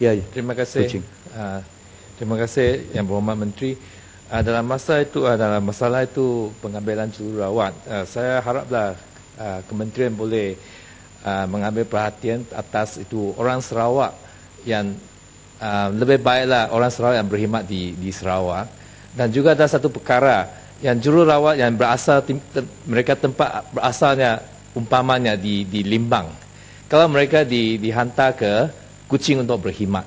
Ya, ya. Terima kasih. Uh, terima kasih Yang Berhormat Menteri. Uh, dalam masa itu, uh, dalam masalah itu pengambilan jururawat, uh, saya haraplah uh, kementerian boleh uh, mengambil perhatian atas itu orang Sarawak yang uh, lebih baiklah orang Sarawak yang berkhidmat di di Sarawak dan juga ada satu perkara yang jururawat yang berasal tim, tem, mereka tempat berasalnya umpamanya di di Limbang. Kalau mereka di dihantar ke Kuching untuk berkhidmat.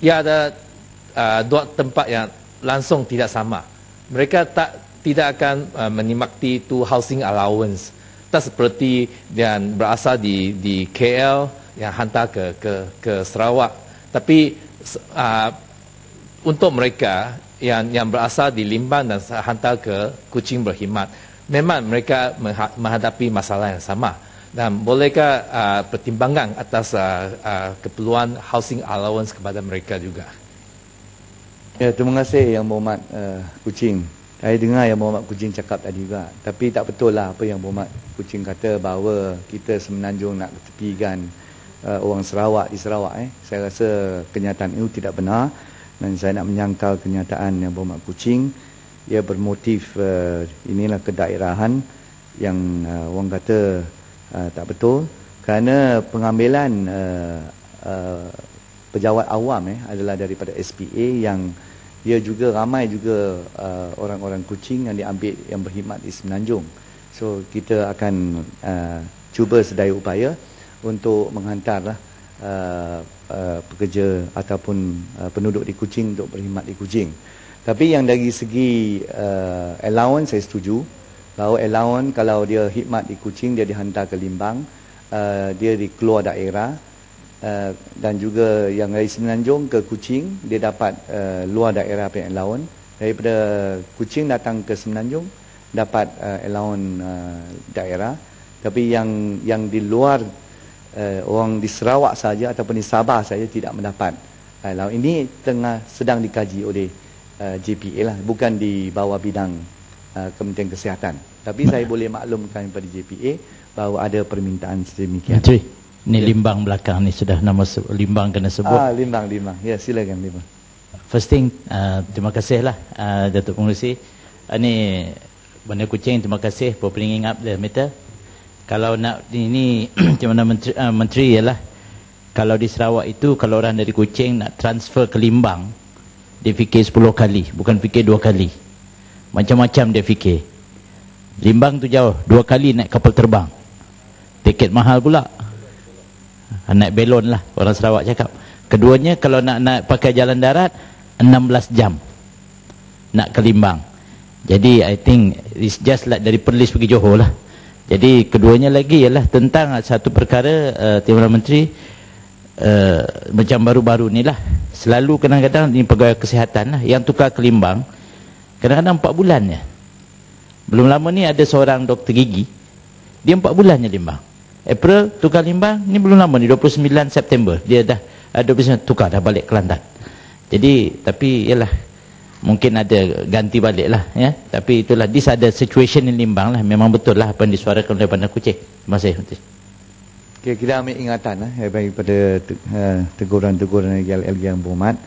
Ia ada uh, dua tempat yang langsung tidak sama. Mereka tak tidak akan uh, menikmati itu housing allowance. Tak seperti yang berasal di di KL yang hantar ke ke ke Sarawak. Tapi uh, untuk mereka yang yang berasal di Limbang dan hantar ke Kuching berkhidmat, memang mereka menghadapi masalah yang sama. Dan bolehkah uh, pertimbangan atas uh, uh, keperluan housing allowance kepada mereka juga? Ya, terima kasih Yang Berhormat uh, Kuching. Saya dengar Yang Berhormat Kuching cakap tadi juga. Tapi tak betul lah apa Yang Berhormat Kuching kata bahawa kita semenanjung nak ketepikan uh, orang Sarawak di Sarawak. Eh. Saya rasa kenyataan itu tidak benar. Dan saya nak menyangkal kenyataan Yang Berhormat Kuching. Ia bermotif uh, inilah kedaerahan yang uh, orang kata uh, tak betul. Kerana pengambilan uh, uh, pejabat awam eh adalah daripada SPA yang dia juga ramai juga uh, orang-orang kucing yang diambil yang berkhidmat di Semenanjung. So kita akan uh, cuba sedaya upaya untuk menghantarlah uh, uh, pekerja ataupun uh, penduduk di Kuching untuk berkhidmat di Kuching. Tapi yang dari segi uh, allowance saya setuju bahawa allowance kalau dia khidmat di Kuching dia dihantar ke Limbang, uh, dia di keluar daerah Uh, dan juga yang dari Semenanjung ke Kuching dia dapat uh, luar daerah pay allowance. Daripada Kuching datang ke Semenanjung dapat uh, allowance uh, daerah. Tapi yang yang di luar uh, orang di Sarawak saja ataupun di Sabah saja tidak mendapat allowance. Ini tengah sedang dikaji oleh uh, JPA lah bukan di bawah bidang uh, Kementerian Kesihatan tapi saya boleh maklumkan kepada JPA bahawa ada permintaan sedemikian Menteri Ni ya. limbang belakang ni sudah nama limbang kena sebut. Ah limbang limbang. Ya silakan limbang. First thing uh, terima kasihlah uh, Datuk Pengurusi. Uh, ni Bandar Kuching terima kasih for bringing up the matter. Kalau nak ini macam mana menteri, uh, menteri ialah kalau di Sarawak itu kalau orang dari Kuching nak transfer ke Limbang dia fikir 10 kali bukan fikir 2 kali. Macam-macam dia fikir. Limbang tu jauh, dua kali naik kapal terbang. Tiket mahal pula. Naik belon lah orang Sarawak cakap. Keduanya kalau nak nak pakai jalan darat 16 jam nak ke Limbang. Jadi I think it's just like dari Perlis pergi Johor lah. Jadi keduanya lagi ialah tentang satu perkara uh, Timur Menteri uh, macam baru-baru ni lah. Selalu kadang-kadang ni pegawai kesihatan lah yang tukar ke Limbang kadang-kadang 4 bulan je. Belum lama ni ada seorang doktor gigi. Dia 4 bulannya Limbang. April tukar limbang ni belum lama ni 29 September. Dia dah ada uh, tukar dah balik Kelantan. Jadi tapi ialah mungkin ada ganti balik lah ya. Tapi itulah this ada situation in limbang lah. Memang betul lah apa yang disuarakan oleh Bandar Kucing terima kasih okay, kita ambil ingatan lah eh, daripada uh, teguran-teguran yang, yang berhormat